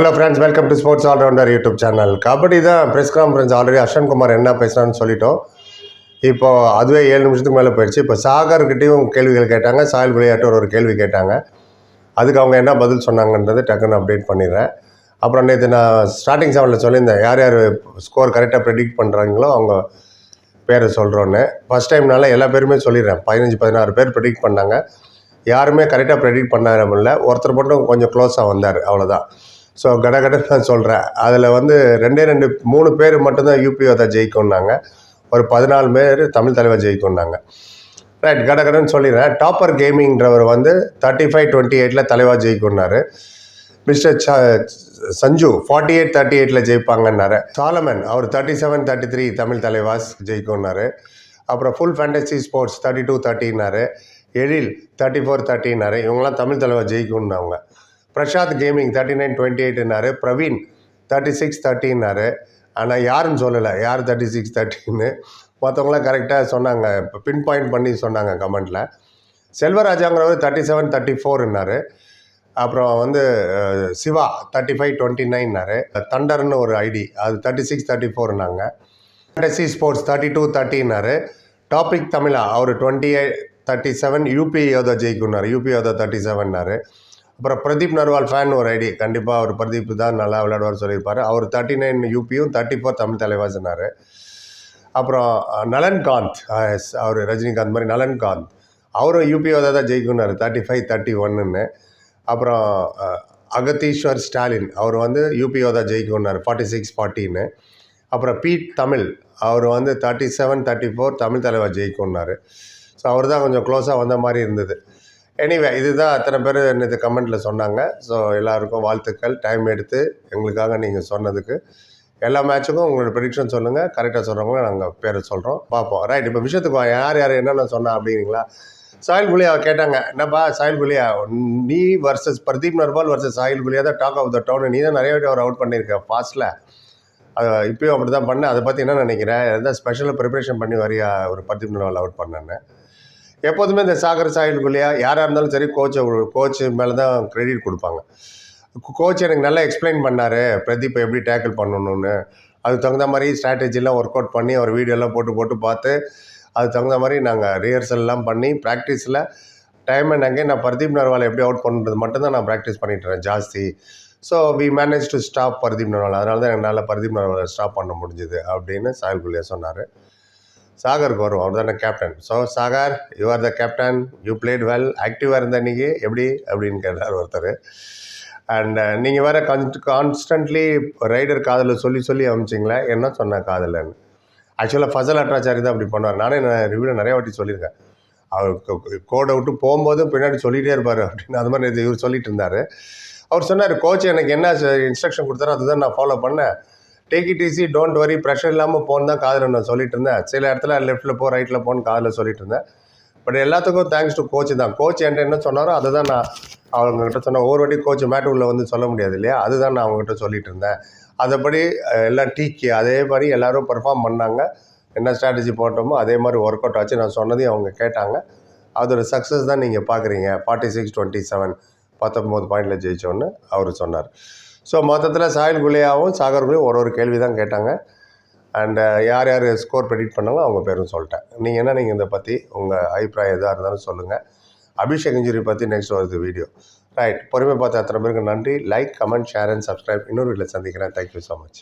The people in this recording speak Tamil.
Hello friends welcome to sports allrounder YouTube channel kabaddi தான் press conference already Ashwan Kumar என்ன பேசுகிறான்னு சொல்லிட்டோம். இப்போது அதுவே ஏழு நிமிஷத்துக்கு மேலே போயிடுச்சு. இப்போ சாகர்கிட்டையும் கேள்விகள் கேட்டாங்க. சாயல் விளையாட்டு ஒரு ஒரு கேள்வி கேட்டாங்க. அதுக்கு அவங்க என்ன பதில் சொன்னாங்கன்றது டக்குன்னு அப்டேட் பண்ணிடுறேன். அப்புறம் நேற்று நான் ஸ்டார்டிங் செவனில் சொல்லியிருந்தேன். யார் யார் ஸ்கோர் கரெக்டாக ப்ரெடிக்ட் பண்ணுறாங்களோ அவங்க பேரை சொல்கிறோன்னு ஃபஸ்ட் டைம்னால எல்லா பேருமே சொல்லிடுறேன். பதினஞ்சு பதினாறு பேர் ப்ரெடிக்ட் பண்ணாங்க. யாருமே கரெக்டாக ப்ரெடிக்ட் பண்ண முடியல. ஒருத்தர் மட்டும் கொஞ்சம் க்ளோஸாக வந்தார். அவ்வளோதான் ஸோ கடகடன்னு நான் சொல்கிறேன் அதில் வந்து ரெண்டே ரெண்டு மூணு பேர் மட்டும்தான் யூபிஓ தான் ஜெயிக்கணுன்னாங்க ஒரு பதினாலு பேர் தமிழ் தலைவர் ஜெயிக்கணுன்னாங்க ரைட் கடகடன்னு சொல்லிடுறேன். டாப்பர் கேமிங்ன்றவர் வந்து தேர்ட்டி ஃபைவ் டுவெண்ட்டி எயிட்டில் தலைவா ஜெயிக்கணுன்னாரு மிஸ்டர் ச சஞ்சு ஃபார்ட்டி எயிட் தேர்ட்டி எயிட்டில் ஜெயிப்பாங்கன்னாரு. சாலமன் அவர் thirty seven thirty three Tamil Thalaivas ஜெயிக்கணுன்னாரு அப்புறம் full fantasy sports thirty two தேர்ட்டின்னாரு Ezhil thirty four தேர்ட்டின்னாரு இவங்களாம் தமிழ் தலைவர் அவங்க. Prasad gaming thirty nine twenty எயிட்னாரு Praveen thirty six தேர்ட்டின்னாரு ஆனால் யாருன்னு சொல்லலை. யார் தேர்ட்டி சிக்ஸ் தேர்ட்டின்னு மற்றவங்களாம் கரெக்டாக சொன்னாங்க. இப்போ பின் பாயிண்ட் பண்ணி சொன்னாங்க கமெண்ட்டில் செல்வராஜாங்கிறவர் தேர்ட்டி செவன் தேர்ட்டி ஃபோர்னாரு அப்புறம் வந்து சிவா தேர்ட்டி ஃபைவ் டுவெண்ட்டி நைன்னாரு தண்டர்னு ஒரு ஐடி. அது தேர்ட்டி சிக்ஸ் தேர்ட்டி ஃபோர்னாங்க ஃபேண்டசி ஸ்போர்ட்ஸ் தேர்ட்டி டூ தேர்ட்டின்னாரு டாபிக் தமிழா. அவர் twenty eight thirty seven UP Yoddha ஜெயிக்குன்னாரு UP Yoddha thirty செவன்னாரு அப்புறம் பிரதீப் நர்வால் ஃபேன் ஒரு ஐடி கண்டிப்பாக அவர் பிரதீப் தான் நல்லா விளையாடுவார் சொல்லியிருப்பார். அவர் தேர்ட்டி நைன் யூபியும் தேர்ட்டி ஃபோர் தமிழ் தலைவாசனார் அப்புறம் நலன்காந்த் எஸ் அவர் ரஜினிகாந்த் மாதிரி நலன்காந்த். அவரும் யூபியோதா தான் ஜெயிக்குன்னாரு தேர்ட்டி ஃபைவ் தேர்ட்டி ஒன்றுன்னு அப்புறம் அகத்தீஸ்வர் ஸ்டாலின் அவர் வந்து யூபியோதா ஜெயிக்குன்னாரு ஃபார்ட்டி சிக்ஸ் ஃபார்ட்டின்னு அப்புறம் பீட் தமிழ் அவர் வந்து thirty seven thirty four Tamil தலைவர் ஜெயிக்கும்னாரு ஸோ அவர் தான் கொஞ்சம் க்ளோஸாக வந்த மாதிரி இருந்தது. எனிவே இதுதான் அத்தனை பேர் நேற்று கமெண்ட்டில் சொன்னாங்க. ஸோ எல்லாருக்கும் வாழ்த்துக்கள். டைம் எடுத்து எங்களுக்காக நீங்கள் சொன்னதுக்கு. எல்லா மேட்சுக்கும் உங்களோட ப்ரெடிக்ஷன் சொல்லுங்கள் கரெக்டாக சொல்கிறவங்க நாங்கள் பேரை சொல்கிறோம் பார்ப்போம். ரைட் இப்போ விஷயத்துக்கு யார் யார் என்னென்ன சொன்னா அப்படிங்களா சாயில் புலியா கேட்டாங்க. என்னப்பா சாயில் புலியா? நீ வர்சஸ் பிரதீப் நர்வால் வர்சஸ் சாயில் புலியா தான் டாக் ஆஃப் த டவுன் நீ தான் நிறைய வாட்டி அவர் அவுட் பண்ணியிருக்க ஃபாஸ்ட்டில் அது இப்போயும் அப்படி தான் பண்ணேன். அதை பற்றி என்ன நினைக்கிறேன் எதாவது ஸ்பெஷலாக ப்ரிப்பரேஷன் பண்ணி வரியா? ஒரு பிரதீப் நர்வால் அவுட் பண்ணேன்னு. எப்போதுமே இந்த சாகர் சாயிலுக்குள்ளேயா யாராக இருந்தாலும் சரி கோச்சை கோச்சு மேலே தான் கிரெடிட் கொடுப்பாங்க. கோச் எனக்கு நல்லா எக்ஸ்பிளைன் பண்ணார் பிரதீப்பை எப்படி டேக்கிள் பண்ணணும்னு. அதுக்கு தகுந்த மாதிரி ஸ்ட்ராட்டஜிலாம் ஒர்க் அவுட் பண்ணி அவர் வீடியோலாம் போட்டு போட்டு பார்த்து அதுக்கு தகுந்த மாதிரி நாங்கள் ரிஹர்சல்லாம் பண்ணி ப்ராக்டிஸில் டைம் அண்ட் அங்கே நான் பர்தீப் நர்வாலை எப்படி அவுட் பண்ணுறது மட்டும்தான் நான் ப்ராக்டிஸ் பண்ணிட்டுறேன் ஜாஸ்தி. So we manage to stop Pardeep Narwal. அதனால தான் என்னால் பர்தீப் நர்வாலை ஸ்டாப் பண்ண முடிஞ்சுது அப்படின்னு சாயல் குலியா சொன்னார். சாகருக்கு வரும் அவர் தானே captain so Sagar you are the captain you played well ஆக்டிவாக இருந்த அன்றைக்கி எப்படி? அப்படின்னு கேட்டார் ஒருத்தர். அண்ட் uh, நீங்கள் வேறு கான் கான்ஸ்டன்ட்லி ரைடர் காதலில் சொல்லி சொல்லி அமிச்சிங்களே. என்ன சொன்ன காதலன்னு ஆக்சுவலாக ஃபசல் அட்ராச்சாரி தான் அப்படி பண்ணுவார். நானே நான் ரிவ்யூவில் நிறைய வாட்டி சொல்லியிருக்கேன். அவர் கோடை விட்டு போகும்போது பின்னாடி சொல்லிகிட்டே இருப்பார் அப்படின்னு. அது மாதிரி இவர் சொல்லிட்டு இருந்தார். அவர் சொன்னார் கோச் எனக்கு என்ன இன்ஸ்ட்ரக்ஷன் கொடுத்தாரோ அதுதான் நான் ஃபாலோ பண்ணேன். Take it easy don't worry pressure இல்லாமல் போன் தான் காதில் நான் சொல்லிட்டு இருந்தேன். சில இடத்துல லெஃப்ட்டில் போ ரைட்டில் போன்னு காதில் சொல்லிட்டு இருந்தேன். பட் எல்லாத்துக்கும் தேங்க்ஸ் டு கோச் தான். கோச் என்கிட்ட என்ன சொன்னாரோ அதை தான் நான் அவங்ககிட்ட சொன்னேன். ஒவ்வொரு வாட்டி கோச் மேட் உள்ள வந்து சொல்ல முடியாது இல்லையா? அதுதான் நான் அவங்ககிட்ட சொல்லிட்டு இருந்தேன். அதைப்படி எல்லாம் டீக்கி அதே மாதிரி எல்லோரும் பெர்ஃபார்ம் பண்ணாங்க. என்ன ஸ்ட்ராட்டஜி போட்டோமோ அதே மாதிரி ஒர்க் அவுட் ஆச்சு. நான் சொன்னதையும் அவங்க கேட்டாங்க. அதோட சக்ஸஸ் தான் நீங்கள் பார்க்குறீங்க ஃபார்ட்டி சிக்ஸ் டுவெண்ட்டி செவன் பத்தொம்போது பாயிண்டில் ஜெயிச்சோன்னு அவர் சொன்னார். ஸோ மொத்தத்தில் சாயல் குலியாவும் சாகர் குலியும் ஒரு ஒரு கேள்வி தான் கேட்டாங்க அண்டு uh, யார் யார் ஸ்கோர் ப்ரெடிக்ட் பண்ணாலும் அவங்க பேரும் சொல்லிட்டேன். நீங்கள் என்ன நீங்கள் இதை பற்றி உங்கள் அபிப்பிராயம் எதாக இருந்தாலும் சொல்லுங்கள் அபிஷேக் இன்ஜுரி பற்றி நெக்ஸ்ட் வருது வீடியோ ரைட் பொறுமை பார்த்த அத்தனை பேருக்கு நன்றி. Like comment share and subscribe இன்னொரு வீட்டில் சந்திக்கிறேன். Thank you so much